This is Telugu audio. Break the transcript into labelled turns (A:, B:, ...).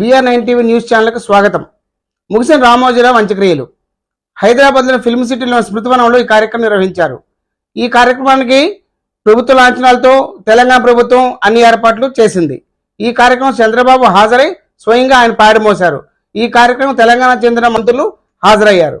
A: బిఆర్ నైన్ టీవీ న్యూస్ ఛానల్కు స్వాగతం. ముగిసిన రామోజీరావు అంత్యక్రియలు. హైదరాబాద్లోని ఫిల్మ్ సిటీలోని స్మృతివనంలో ఈ కార్యక్రమం నిర్వహించారు. ఈ కార్యక్రమానికి ప్రభుత్వ లాంఛనాలతో తెలంగాణ ప్రభుత్వం అన్ని ఏర్పాట్లు చేసింది. ఈ కార్యక్రమం చంద్రబాబు హాజరై స్వయంగా ఆయన పాడిమోశారు ఈ కార్యక్రమం తెలంగాణ చెందిన మంత్రులు హాజరయ్యారు.